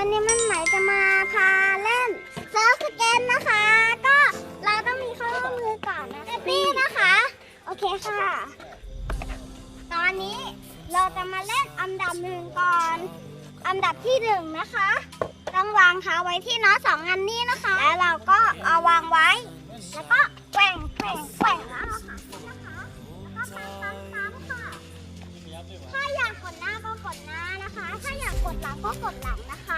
วันนี้มันไหมจะมาพาเล่นเซิร์ฟสเก็ตนะคะ ก็เราต้องมีข้อมือก่อนนะนี่นะคะ โอเคค่ะ ตอนนี้เราจะมาเล่นอันดับหนึ่งก่อน อันดับที่หนึ่งนะคะ ต้องวางเท้าไว้ที่น็อตสองอันนี้นะคะ แล้วเราก็เอาวางไว้ แล้วก็แกว่งแกว่งแกว่งแล้วเอาขาขึ้นนะคะแล้วก็ปั๊มปั๊มปั๊มค่ะ ถ้าอยากกดหน้าก็กดหน้านะคะ ถ้าอยากกดหลังก็กดหลังนะคะ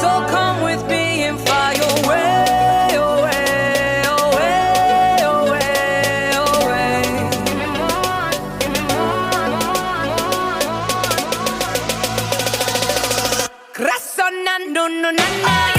So come with me and fly away. No, no, no, no.